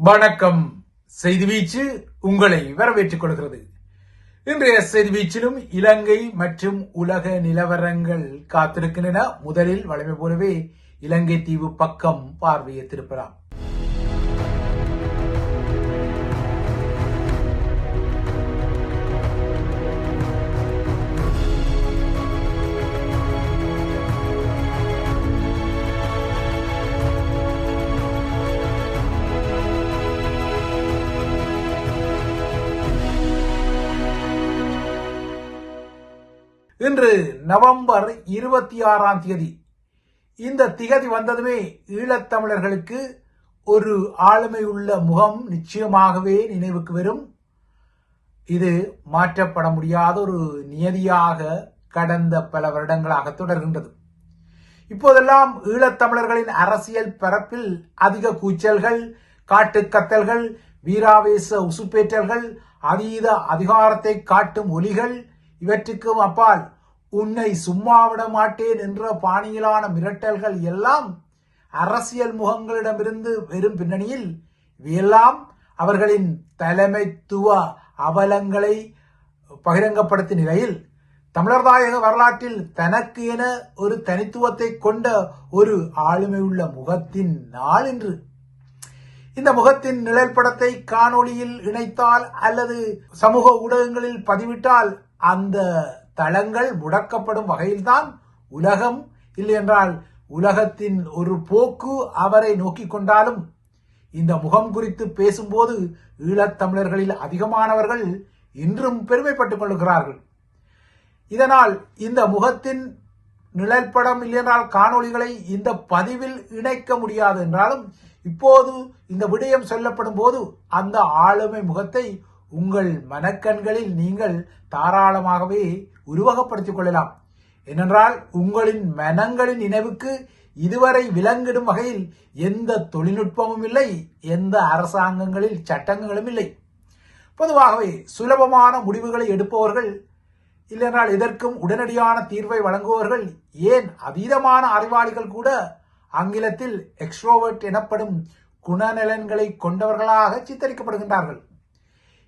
வணக்கம். செய்தி வீச்சு உங்களை வரவேற்றுக் கொள்கிறது. இன்றைய செய்தி வீச்சிலும் இலங்கை மற்றும் உலக நிலவரங்கள் காத்திருக்கின்றன. முதலில் வளமை போலவே இலங்கை தீவு பக்கம் பார்வையை திருப்பலாம் நவம்பர் இருபத்தி ஆறாம் தேதி. இந்த திகதி வந்ததுமே ஈழத்தமிழர்களுக்கு ஒரு ஆளுமை உள்ள முகம் நிச்சயமாகவே நினைவுக்கு வரும். இது மாற்றப்பட முடியாத ஒரு நியதியாக கடந்த பல வருடங்களாக தொடர்கின்றது. இப்போதெல்லாம் ஈழத்தமிழர்களின் அரசியல் பரப்பில் அதிக கூச்சல்கள் காட்டுக்கத்தல்கள் வீராவேச உசுப்பேற்றல்கள் அதீத அதிகாரத்தை காட்டும் ஒலிகள் இவற்றுக்கும் அப்பால் உன்னை சும்மா விட மாட்டேன் என்ற பாணியிலான மிரட்டல்கள் எல்லாம் அரசியல் முகங்களிடமிருந்து வெறும் பின்னணியில் இவையெல்லாம் அவர்களின் தலைமைத்துவ அவலங்களை பகிரங்கப்படுத்தும் நிலையில் தமிழர்தாயக வரலாற்றில் தனக்கு என ஒரு தனித்துவத்தை கொண்ட ஒரு ஆளுமை உள்ள முகத்தின் நாள் என்று இந்த முகத்தின் நிழல் படத்தை காணொளியில் இணைத்தால் அல்லது சமூக ஊடகங்களில் பதிவிட்டால் அந்த தளங்கள் முடக்கப்படும் வகையில்தான் உலகம் இல்லையென்றால் உலகத்தின் ஒரு போக்கு அவரை நோக்கிக் கொண்டாலும் இந்த முகம் குறித்து பேசும்போது ஈழத்தமிழர்களில் அதிகமானவர்கள் இன்றும் பெருமைப்பட்டுக் கொள்கிறார்கள் இதனால் இந்த முகத்தின் நிழற்படம் இல்லையென்றால் காணொளிகளை இந்த பதிவில் இணைக்க முடியாது என்றாலும் இப்போது இந்த விடயம் சொல்லப்படும் போது அந்த ஆளுமை முகத்தை உங்கள் மனக்கண்களில் நீங்கள் தாராளமாகவே உருவகப்படுத்திக் கொள்ளலாம். ஏனென்றால் உங்களின் மனங்களின் நினைவுக்கு இதுவரை விலங்கிடும் வகையில் எந்த தொழில்நுட்பமும் இல்லை எந்த அரசாங்கங்களில் சட்டங்களும் இல்லை. பொதுவாகவே சுலபமான முடிவுகளை எடுப்பவர்கள் இல்லையென்றால் இதற்கும் உடனடியான தீர்வை வழங்குபவர்கள் ஏன் அதீதமான அறிவாளிகள் கூட ஆங்கிலத்தில் எக்ஸ்ட்ரோவர்ட் எனப்படும் குணநலன்களை கொண்டவர்களாக சித்தரிக்கப்படுகின்றார்கள்.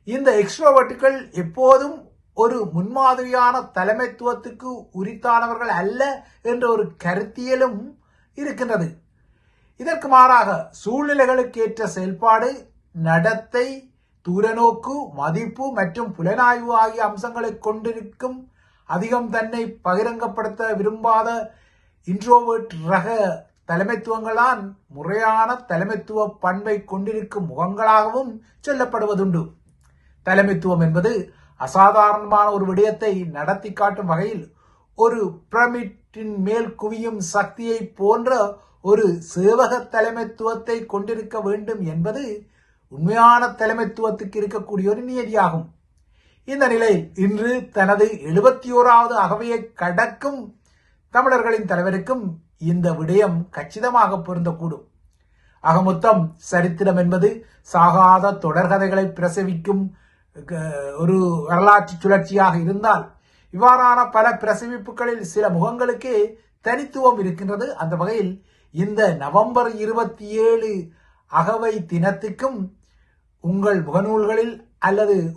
இந்த எக்ஸ்ட்ரோவர்ட்டுகள் எப்போதும் ஒரு முன்மாதிரியான தலைமைத்துவத்துக்கு உரித்தானவர்கள் அல்ல என்ற ஒரு கருத்தியலும் இருக்கின்றது. இதற்கு மாறாக சூழ்நிலைகளுக்கு ஏற்ற செயல்பாடு நடத்தை தூரநோக்கு மதிப்பு மற்றும் புலனாய்வு ஆகிய அம்சங்களை கொண்டிருக்கும் அதிகம் தன்னை பகிரங்கப்படுத்த விரும்பாத இன்ட்ரோவர்ட் ரக தலைமைத்துவங்களான் முறையான தலைமைத்துவ பண்பை கொண்டிருக்கும் முகங்களாகவும் சொல்லப்படுவதுண்டு. தலைமைத்துவம் என்பது அசாதாரணமான ஒரு விடயத்தை நடத்தி காட்டும் வகையில் ஒரு பிரமிட்டின் மேல் குவியும் சக்தியை போன்ற ஒரு சேவக தலைமைத்துவத்தை கொண்டிருக்க வேண்டும் என்பது உண்மையான தலைமைத்துவத்துக்கு இருக்கக்கூடிய ஒரு நியதியாகும். இந்த நிலையில் இன்று தனது எழுபத்தி ஓராவது அகவையை கடக்கும் தமிழர்களின் தலைவருக்கும் இந்த விடயம் கச்சிதமாக பொருந்தக்கூடும். ஆக மொத்தம் சரித்திரம் என்பது சாகாத தொடர்கதைகளை பிரசவிக்கும் ஒரு வரலாற்று சுழற்சியாக இருந்தால் இவ்வாறான பல பிரசவிப்புகளில் சில முகங்களுக்கே தனித்துவம் இருக்கின்றது. அந்த வகையில் இந்த நவம்பர் இருபத்தி ஏழு அகவை தினத்துக்கும் உங்கள் முகநூல்களில் அல்லது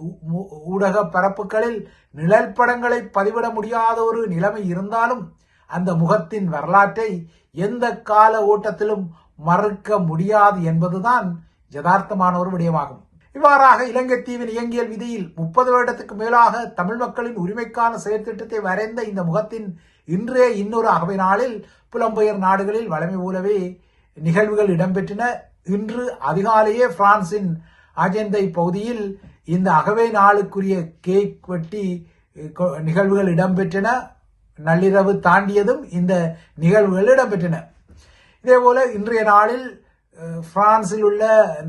ஊடக பரப்புகளில் நிழல் படங்களை பதிவிட முடியாத ஒரு நிலைமை இருந்தாலும் அந்த முகத்தின் வரலாற்றை எந்த கால ஓட்டத்திலும் மறுக்க முடியாது என்பதுதான் யதார்த்தமான ஒரு விடயமாகும். இவ்வாறாக இலங்கை தீவின் இயங்கியல் விதியில் முப்பது வருடத்துக்கு மேலாக தமிழ் மக்களின் உரிமைக்கான செயற்திட்டத்தை வரைந்த இந்த முகத்தின் இன்றே இன்னொரு அகவை நாளில் புலம்பெயர் நாடுகளில் வளமை போலவே நிகழ்வுகள் இடம்பெற்றன. இன்று அதிகாலையே பிரான்சின் அஜெந்தை பகுதியில் இந்த அகவை நாளுக்குரிய கேக் வெட்டி நிகழ்வுகள் இடம்பெற்றன. நள்ளிரவு தாண்டியதும் இந்த நிகழ்வுகள் இடம்பெற்றன. இதேபோல இன்றைய நாளில் பிரான்சில் உள்ள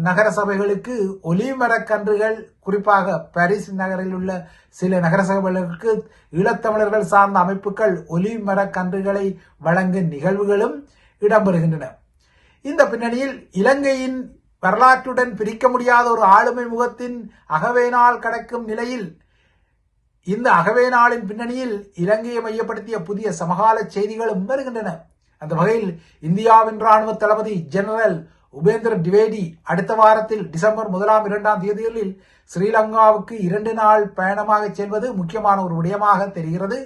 நகர சபைகளுக்கு ஒலிமரக்கன்றுகள் குறிப்பாக பாரிஸ் நகரில் உள்ள சில நகர சபைகளுக்கு ஈழத்தமிழர்கள் சார்ந்த அமைப்புகள் ஒலிமரக்கன்றுகளை வழங்கும் நிகழ்வுகளும் இடம்பெறுகின்றன. இந்த பின்னணியில் இலங்கையின் வரலாற்றுடன் பிரிக்க முடியாத ஒரு ஆளுமை முகத்தின் அகவேனால் கடக்கும் நிலையில் இந்த அகவேனாளின் பின்னணியில் இலங்கையை மையப்படுத்திய புதிய சமகால செய்திகளும் வருகின்றன. அந்த வகையில் இந்தியாவின் ராணுவ தளபதி ஜெனரல் உபேந்திர டிவேடி அடுத்த வாரத்தில் டிசம்பர் முதலாம் இரண்டாம் தேதிகளில் ஸ்ரீலங்காவுக்கு இரண்டு நாள் பயணமாக செல்வது முக்கியமான ஒரு விடயமாக தெரிகிறது.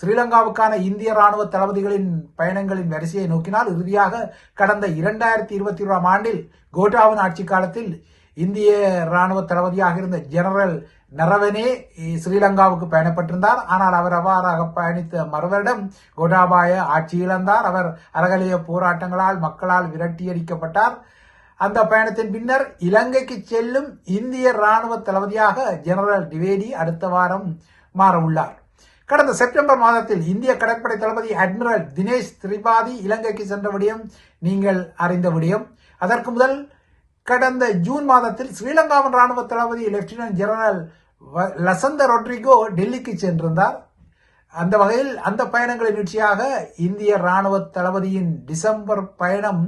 ஸ்ரீலங்காவுக்கான இந்திய ராணுவ தளபதிகளின் பயணங்களின் வரிசையை நோக்கினால் இறுதியாக கடந்த இரண்டாயிரத்தி இருபத்தி ஓராம் ஆண்டில் கோட்டாவின் ஆட்சி காலத்தில் இந்திய ராணுவ தளபதியாக இருந்த ஜெனரல் நரவனே ஸ்ரீலங்காவுக்கு பயணப்பட்டிருந்தார் ஆனால் அவர் அவ்வாறாக பயணித்த மறுவரிடம் கோட்டாபாய ஆட்சி இழந்தார். அவர் அறகலைய போராட்டங்களால் மக்களால் விரட்டியடிக்கப்பட்டார். அந்த பயணத்தின் பின்னர் இலங்கைக்கு செல்லும் இந்திய ராணுவ தளபதியாக ஜெனரல் டிவேடி அடுத்த வாரம் மாறவுள்ளார். கடந்த செப்டம்பர் மாதத்தில் இந்திய கடற்படை தளபதி அட்மிரல் தினேஷ் திரிபாதி இலங்கைக்கு சென்ற விடயம் நீங்கள் அறிந்த விடயம். அதற்கு முதல் கடந்த ஜூன் மாதத்தில் ஸ்ரீலங்காவின் ராணுவ தளபதி லெப்டினன்ட் ஜெனரல் லசந்த ரொட்ரிகோ டெல்லிக்கு சென்றிருந்தார். அந்த வகையில் அந்த பயணங்களின் நிகழ்ச்சியாக இந்திய ராணுவ தளபதியின் டிசம்பர் பயணம்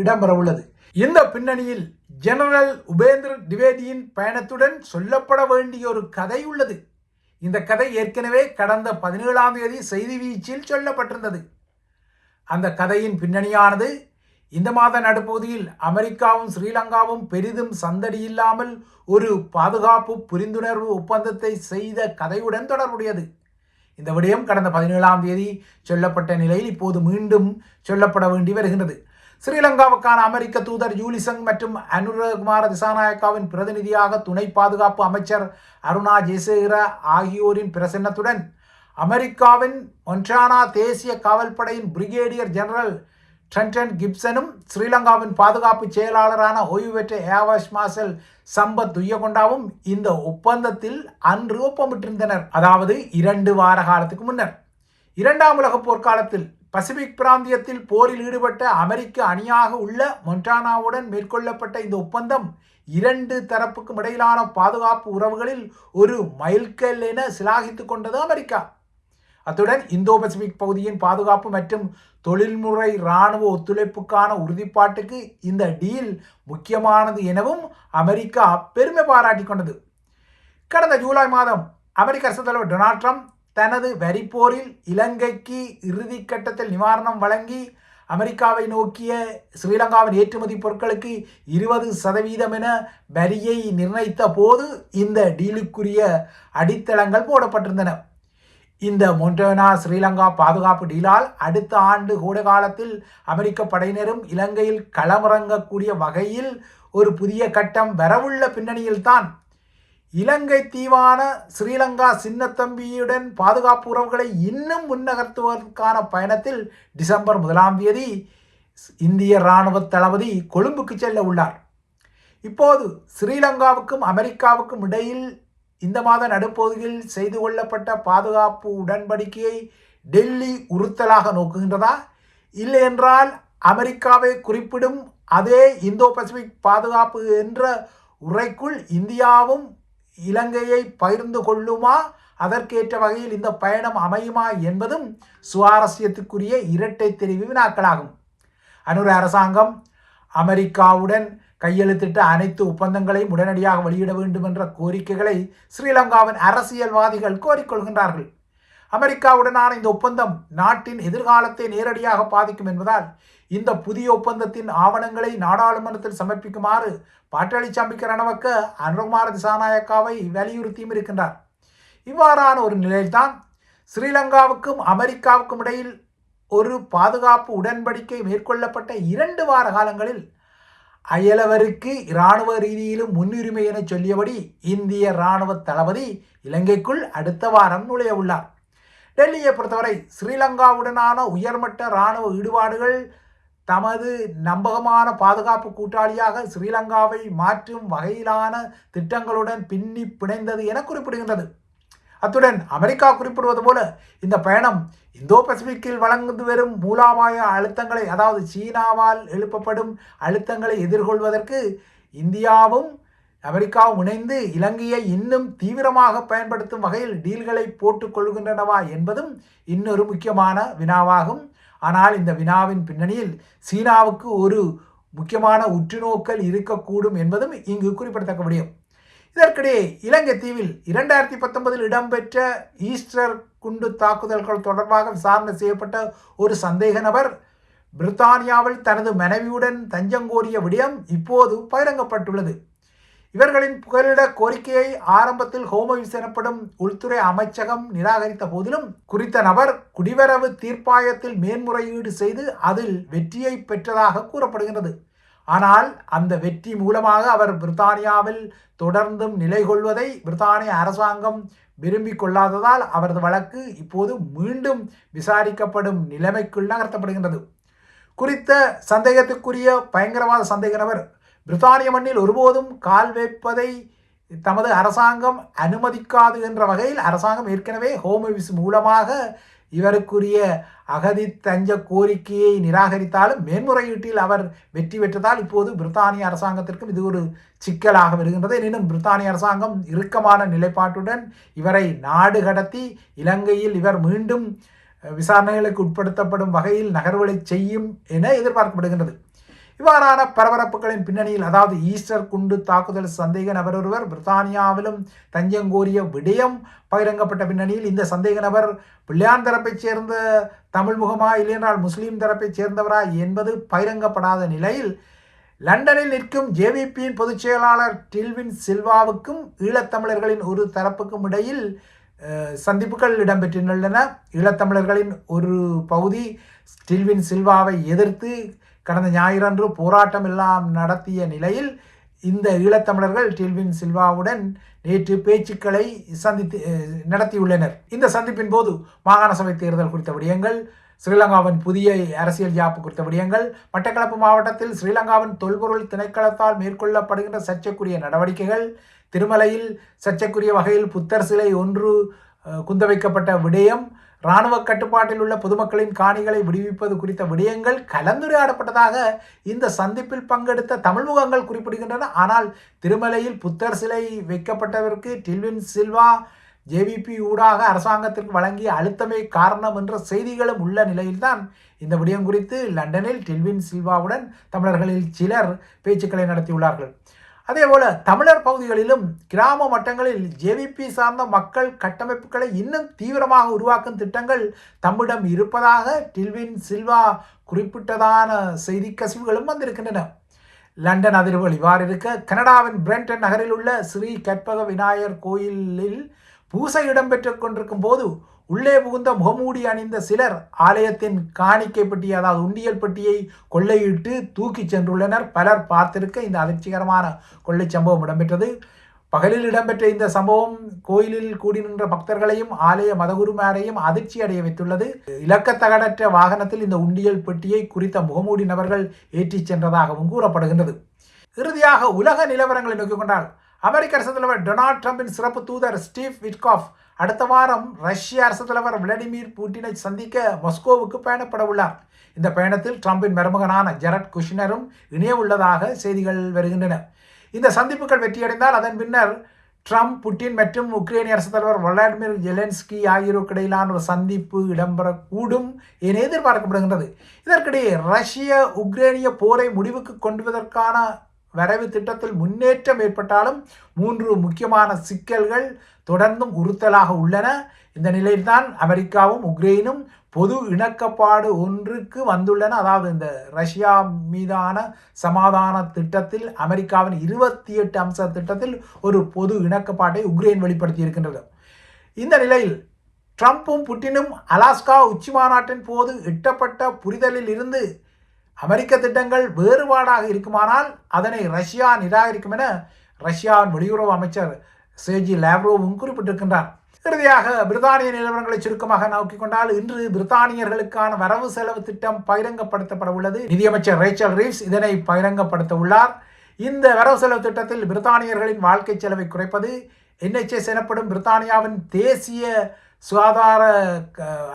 இடம்பெற உள்ளது இந்த பின்னணியில் ஜெனரல் உபேந்திர திவேதியின் பயணத்துடன் சொல்லப்பட வேண்டிய ஒரு கதை உள்ளது. இந்த கதை ஏற்கனவே கடந்த பதினேழாம் தேதி செய்தி வீச்சில் சொல்லப்பட்டிருந்தது. அந்த கதையின் பின்னணியானது இந்த மாத நடுப்பகுதியில் அமெரிக்காவும் ஸ்ரீலங்காவும் பெரிதும் சந்தடியில்லாமல் ஒரு பாதுகாப்பு புரிந்துணர்வு ஒப்பந்தத்தை செய்த கதையுடன் தொடர்புடையது. இந்த விடயம் கடந்த பதினேழாம் தேதி சொல்லப்பட்ட நிலையில் இப்போது மீண்டும் சொல்லப்பட வேண்டி வருகின்றது. ஸ்ரீலங்காவுக்கான அமெரிக்க தூதர் ஜூலிசங் மற்றும் அனுரகுமார திசாநாயக்காவின் பிரதிநிதியாக துணை பாதுகாப்பு அமைச்சர் அருணா ஜெயசேகர ஆகியோரின் பிரசன்னத்துடன் அமெரிக்காவின் ஒன்றானா தேசிய காவல்படையின் பிரிகேடியர் ஜெனரல் ட்ரென்டன் கிப்சனும் ஸ்ரீலங்காவின் பாதுகாப்பு செயலாளரான ஓய்வு பெற்ற ஏவாஷ் மாசல் சம்பத் துய்யகொண்டாவும் இந்த ஒப்பந்தத்தில் அன்று ஒப்பமிட்டிருந்தனர் அதாவது இரண்டு வார காலத்துக்கு முன்னர் இரண்டாம் உலக போர்க்காலத்தில் பசிபிக் பிராந்தியத்தில் போரில் ஈடுபட்ட அமெரிக்க அணியாக உள்ள மொன்டானாவுடன் மேற்கொள்ளப்பட்ட இந்த ஒப்பந்தம் இரண்டு தரப்புக்கும் இடையிலான பாதுகாப்பு உறவுகளில் ஒரு மைல்கல் என சிலாகித்து கொண்டது அமெரிக்கா அத்துடன் இந்தோ பசிபிக் பகுதியின் பாதுகாப்பு மற்றும் தொழில்முறை இராணுவ ஒத்துழைப்புக்கான உறுதிப்பாட்டுக்கு இந்த டீல் முக்கியமானது எனவும் அமெரிக்கா பெருமை பாராட்டி கொண்டது. கடந்த ஜூலை மாதம் அமெரிக்க அரசு தலைவர் டொனால்ட் ட்ரம்ப் தனது வரிப்போரில் இலங்கைக்கு இறுதிக்கட்டத்தில் நிவாரணம் வழங்கி அமெரிக்காவை நோக்கிய ஸ்ரீலங்காவின் ஏற்றுமதி பொருட்களுக்கு இருபது சதவீதம் என வரியை நிர்ணயித்த போது இந்த டீலுக்குரிய அடித்தளங்கள் போடப்பட்டிருந்தன. இந்த மொண்டோனா ஸ்ரீலங்கா பாதுகாப்பு டீலால் அடுத்த ஆண்டு கூட காலத்தில் அமெரிக்க படையினரும் இலங்கையில் களமிறங்கக்கூடிய வகையில் ஒரு புதிய கட்டம் வரவுள்ள பின்னணியில்தான். இலங்கை தீவான ஸ்ரீலங்கா சின்னத்தம்பியுடன் பாதுகாப்பு உறவுகளை இன்னும் முன்னகர்த்துவதற்கான பயணத்தில் டிசம்பர் முதலாம் தேதி இந்திய இராணுவ தளபதி கொழும்புக்கு செல்ல உள்ளார். இப்போது ஸ்ரீலங்காவுக்கும் அமெரிக்காவுக்கும் இடையில் இந்த மாத நடுப்பகுதியில் செய்து கொள்ளப்பட்ட பாதுகாப்பு உடன்படிக்கையை டெல்லி உறுத்தலாக நோக்குகின்றதா? இல்லை என்றால் அமெரிக்காவை குறிப்பிடும் அதே இந்தோ பசிபிக் பாதுகாப்பு என்ற உரைக்குள் இந்தியாவும் இலங்கையை பகிர்ந்து கொள்ளுமா? அதற்கேற்ற வகையில் இந்த பயணம் அமையுமா என்பதும் சுவாரஸ்யத்துக்குரிய இரட்டை தெரிவு வினாக்களாகும். அனுர அரசாங்கம் அமெரிக்காவுடன் கையெழுத்திட்ட அனைத்து ஒப்பந்தங்களையும் உடனடியாக வெளியிட வேண்டும் என்ற கோரிக்கைகளை ஸ்ரீலங்காவின் அரசியல்வாதிகள் கோரிக்கொள்கின்றார்கள். அமெரிக்காவுடனான இந்த ஒப்பந்தம் நாட்டின் எதிர்காலத்தை நேரடியாக பாதிக்கும் என்பதால் இந்த புதிய ஒப்பந்தத்தின் ஆவணங்களை நாடாளுமன்றத்தில் சமர்ப்பிக்குமாறு பாட்டாளி சாம்பிக்க ரணவக்க அனுகுமார திசாநாயக்காவை வலியுறுத்தியும் இருக்கின்றார். இவ்வாறான ஒரு நிலையில்தான் ஸ்ரீலங்காவுக்கும் அமெரிக்காவுக்கும் இடையில் ஒரு பாதுகாப்பு உடன்படிக்கை மேற்கொள்ளப்பட்ட இரண்டு வார காலங்களில் அயலவருக்கு இராணுவ ரீதியிலும் முன்னுரிமை என சொல்லியபடி இந்திய இராணுவ தளபதி இலங்கைக்குள் அடுத்த வாரம் நுழைய உள்ளார். டெல்லியை பொறுத்தவரை ஸ்ரீலங்காவுடனான உயர்மட்ட இராணுவ ஈடுபாடுகள் தமது நம்பகமான பாதுகாப்பு கூட்டாளியாக ஸ்ரீலங்காவை மாற்றும் வகையிலான திட்டங்களுடன் பின்னி பிணைந்தது என குறிப்பிடுகின்றது. அத்துடன் அமெரிக்கா குறிப்பிடுவது போல இந்த பயணம் இந்தோ பசிபிக்கில் வழங்கி வரும் மூலாபாய அழுத்தங்களை அதாவது சீனாவால் எழுப்பப்படும் அழுத்தங்களை எதிர்கொள்வதற்கு இந்தியாவும் அமெரிக்காவும் இணைந்து இலங்கையை இன்னும் தீவிரமாக பயன்படுத்தும் வகையில் டீல்களை போட்டுக் கொள்கின்றனவா என்பதும் இன்னொரு முக்கியமான வினாவாகும். ஆனால் இந்த வினாவின் பின்னணியில் சீனாவுக்கு ஒரு முக்கியமான உற்றுநோக்கல் இருக்கக்கூடும் என்பதும் இங்கு குறிப்பிடத்தக்க முடியும் இதற்கிடையே இலங்கை தீவில் இரண்டாயிரத்தி பத்தொன்பதில் இடம்பெற்ற ஈஸ்டர் குண்டு தாக்குதல்கள் தொடர்பாக விசாரணை செய்யப்பட்ட ஒரு சந்தேக நபர் பிரித்தானியாவில் தனது மனைவியுடன் தஞ்சம் கோரிய விடயம் இப்போது பகிரங்கப்பட்டுள்ளது. இவர்களின் புகலிட கோரிக்கையை ஆரம்பத்தில் ஹோமோவிஸ் எனப்படும் உள்துறை அமைச்சகம் நிராகரித்த போதிலும் குறித்த நபர் குடிவரவு தீர்ப்பாயத்தில் மேன்முறையீடு செய்து அதில் வெற்றியை பெற்றதாக கூறப்படுகிறது ஆனால் அந்த வெற்றி மூலமாக அவர் பிரித்தானியாவில் தொடர்ந்தும் நிலை கொள்வதை பிரித்தானிய அரசாங்கம் விரும்பிக் கொள்ளாததால் அவரது வழக்கு இப்போது மீண்டும் விசாரிக்கப்படும் நிலைமைக்குள் நகர்த்தப்படுகின்றது. குறித்த சந்தேகத்துக்குரிய பயங்கரவாத சந்தேக நபர் பிரித்தானிய மண்ணில் ஒருபோதும் கால் வைப்பதை தமது அரசாங்கம் அனுமதிக்காது என்ற வகையில் அரசாங்கம் ஏற்கனவே ஹோம் ஆஃபீஸ் மூலமாக இவருக்குரிய அகதி தஞ்ச கோரிக்கையை நிராகரித்தாலும் மேன்முறையீட்டில் அவர் வெற்றி பெற்றதால் இப்போது பிரித்தானிய அரசாங்கத்திற்கும் இது ஒரு சிக்கலாக வருகின்றது. எனினும் பிரித்தானிய அரசாங்கம் இறுக்கமான நிலைப்பாட்டுடன் இவரை நாடு கடத்தி இலங்கையில் இவர் மீண்டும் விசாரணைகளுக்கு உட்படுத்தப்படும் வகையில் நகர்வுகளை செய்யும் என எதிர்பார்க்கப்படுகின்றது. இவ்வாறான பரபரப்புகளின் பின்னணியில் அதாவது ஈஸ்டர் குண்டு தாக்குதல் சந்தேக நபர் ஒருவர் பிரித்தானியாவிலும் தஞ்சம் கோரிய விடயம் பகிரங்கப்பட்ட பின்னணியில் இந்த சந்தேக நபர் பிள்ளையான் தரப்பைச் சேர்ந்த தமிழ் முகமா இல்லையென்றால் முஸ்லீம் தரப்பைச் சேர்ந்தவரா என்பது பகிரங்கப்படாத நிலையில் லண்டனில் நிற்கும் ஜேவிபியின் பொதுச் செயலாளர் டில்வின் சில்வாவுக்கும் ஈழத்தமிழர்களின் ஒரு தரப்புக்கும் இடையில் சந்திப்புகள் இடம்பெற்றுள்ளன ஈழத்தமிழர்களின் ஒரு பகுதி டில்வின் சில்வாவை எதிர்த்து கடந்த ஞாயிறன்று போராட்டம் எல்லாம் நடத்திய நிலையில் இந்த ஈழத்தமிழர்கள் டில்வின் சில்வாவுடன் நேற்று பேச்சுக்களை சந்தித்து நடத்தியுள்ளனர். இந்த சந்திப்பின் போது மாகாண சபை தேர்தல் குறித்த விடயங்கள் ஸ்ரீலங்காவின் புதிய அரசியல் ஜாப்பு குறித்த விடயங்கள் மட்டக்களப்பு மாவட்டத்தில் ஸ்ரீலங்காவின் தொல்பொருள் திணைக்களத்தால் மேற்கொள்ளப்படுகின்ற சர்ச்சைக்குரிய நடவடிக்கைகள் திருமலையில் சர்ச்சைக்குரிய வகையில் புத்தர் சிலை ஒன்று குந்தவைக்கப்பட்ட விடயம் இராணுவ கட்டுப்பாட்டில் உள்ள பொதுமக்களின் காணிகளை விடுவிப்பது குறித்த விடயங்கள் கலந்துரையாடப்பட்டதாக இந்த சந்திப்பில் பங்கெடுத்த தமிழ் முகங்கள் குறிப்பிடுகின்றன. ஆனால் திருமலையில் புத்தர் சிலை வைக்கப்பட்டதற்கு டில்வின் சில்வா ஜேவிபி ஊடாக அரசாங்கத்திற்கு வழங்கிய அழுத்தமே காரணம் என்ற செய்திகளும் உள்ள நிலையில்தான் இந்த விடயம் குறித்து லண்டனில் டில்வின் சில்வாவுடன் தமிழர்களில் சிலர் பேச்சுக்களை நடத்தியுள்ளார்கள். அதேபோல தமிழர் பகுதிகளிலும் கிராம மட்டங்களில் ஜேவிபி சார்ந்த மக்கள் கட்டமைப்புகளை இன்னும் தீவிரமாக உருவாக்கும் திட்டங்கள் தம்மிடம் இருப்பதாக டில்வின் சில்வா குறிப்பிட்டதான செய்தி கசிவுகளும் வந்திருக்கின்றன. லண்டன் அதிர்வுகள் இவ்வாறு இருக்க கனடாவின் பிரெண்டன் நகரில் உள்ள ஸ்ரீ கற்பக விநாயகர் கோயிலில் பூசை இடம்பெற்று கொண்டிருக்கும் போது உள்ளே புகுந்த முகமூடி அணிந்த சிலர் ஆலயத்தின் காணிக்கை பெட்டி அதாவது உண்டியல் பெட்டியை கொள்ளையிட்டு தூக்கிச் சென்றுள்ளனர். பலர் பார்த்திருக்க இந்த அதிர்ச்சிகரமான கொள்ளை சம்பவம் இடம்பெற்றது. பகலில் இடம்பெற்ற இந்த சம்பவம் கோயிலில் கூடி நின்ற பக்தர்களையும் ஆலய மதகுருமாரையும் அதிர்ச்சி அடைய வைத்துள்ளது. இலக்கத்தகடற்ற வாகனத்தில் இந்த உண்டியல் பெட்டியை குறித்த முகமூடி நபர்கள் ஏற்றிச் சென்றதாகவும் கூறப்படுகின்றது. இறுதியாக உலக நிலவரங்களை நோக்கிக் கொண்டால் அமெரிக்க அரசு தலைவர் டொனால்ட் ட்ரம்பின் சிறப்பு தூதர் ஸ்டீவ் விட்காஃப் அடுத்த வாரம் ரஷ்ய அரசு தலைவர் விளாடிமிர் புட்டினை சந்திக்க மஸ்கோவுக்கு பயணப்பட உள்ளார். இந்த பயணத்தில் ட்ரம்பின் மருமகனான ஜெரட் குஷ்னரும் இணைய உள்ளதாக செய்திகள் வருகின்றன. இந்த சந்திப்புகள் வெற்றியடைந்தால் அதன் பின்னர் ட்ரம்ப் புட்டின் மற்றும் உக்ரைனிய அரசு தலைவர் விளாடிமிர் ஜெலன்ஸ்கி ஆகியோருக்கு இடையிலான ஒரு சந்திப்பு இடம்பெறக்கூடும் என எதிர்பார்க்கப்படுகின்றது. இதற்கிடையே ரஷ்ய உக்ரைனிய போரை முடிவுக்கு கொண்டுவதற்கான வரவு திட்டத்தில் முன்னேற்றம் ஏற்பட்டாலும் மூன்று முக்கியமான சிக்கல்கள் தொடர்ந்தும் உறுத்தலாக உள்ளன. இந்த நிலையில்தான் அமெரிக்காவும் உக்ரைனும் பொது இணக்கப்பாடு ஒன்றுக்கு வந்துள்ளன. அதாவது இந்த ரஷ்யா மீதான சமாதான திட்டத்தில் அமெரிக்காவின் இருபத்தி எட்டு அம்ச திட்டத்தில் ஒரு பொது இணக்கப்பாட்டை உக்ரைன் வெளிப்படுத்தி இருக்கின்றது இந்த நிலையில் ட்ரம்ப்பும் புட்டினும் அலாஸ்கா உச்சி மாநாட்டின் போது எட்டப்பட்ட புரிதலில் இருந்து அமெரிக்க திட்டங்கள் வேறுபாடாக இருக்குமானால் அதனை ரஷ்யா நிராகரிக்கும் என ரஷ்யாவின் வெளியுறவு அமைச்சர் சேஜி லாவ்ரோவும் குறிப்பிட்டிருக்கின்றார். இறுதியாக பிரித்தானிய நிலவரங்களை சுருக்கமாக நோக்கிக் கொண்டால் இன்று பிரித்தானியர்களுக்கான வரவு செலவு திட்டம் பகிரங்கப்படுத்தப்பட உள்ளது. நிதியமைச்சர் ரேச்சல் ரீவ்ஸ் இதனை பகிரங்கப்படுத்த உள்ளார். இந்த வரவு செலவு திட்டத்தில் பிரித்தானியர்களின் வாழ்க்கை செலவை குறைப்பது என்ஹெச்எஸ் எனப்படும் பிரித்தானியாவின் தேசிய சுகாதார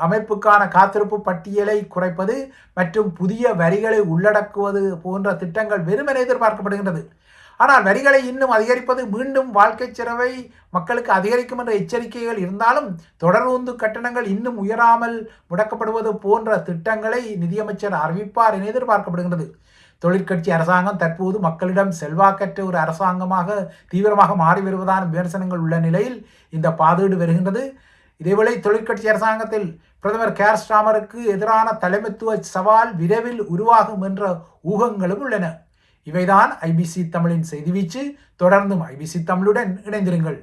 அமைப்புக்கான காத்திருப்பு பட்டியலை குறைப்பது மற்றும் புதிய வரிகளை உள்ளடக்குவது போன்ற திட்டங்கள் வெறுமனே எதிர்பார்க்கப்படுகின்றது. ஆனால் வரிகளை இன்னும் அதிகரிப்பது மீண்டும் வாழ்க்கை செலவை மக்களுக்கு அதிகரிக்கும் என்ற எச்சரிக்கைகள் இருந்தாலும் தொடர்ந்து கட்டணங்கள் இன்னும் உயராமல் முடக்கப்படுவது போன்ற திட்டங்களை நிதியமைச்சர் அறிவிப்பார் என எதிர்பார்க்கப்படுகின்றது. தொழிற்கட்சி அரசாங்கம் தற்போது மக்களிடம் செல்வாக்கற்ற ஒரு அரசாங்கமாக தீவிரமாக மாறி வருவதான விமர்சனங்கள் உள்ள நிலையில் இந்த பாதீடு வருகின்றது. இதேவேளை தொழிற்கட்சி அரசாங்கத்தில் பிரதமர் கேர் ஸ்டாமருக்கு எதிரான தலைமைத்துவ சவால் விரைவில் உருவாகும் என்ற ஊகங்களும் உள்ளன. இவைதான் ஐபிசி தமிழின் செய்தி வீச்சு. தொடர்ந்தும் ஐபிசி தமிழுடன் இணைந்திருங்கள்.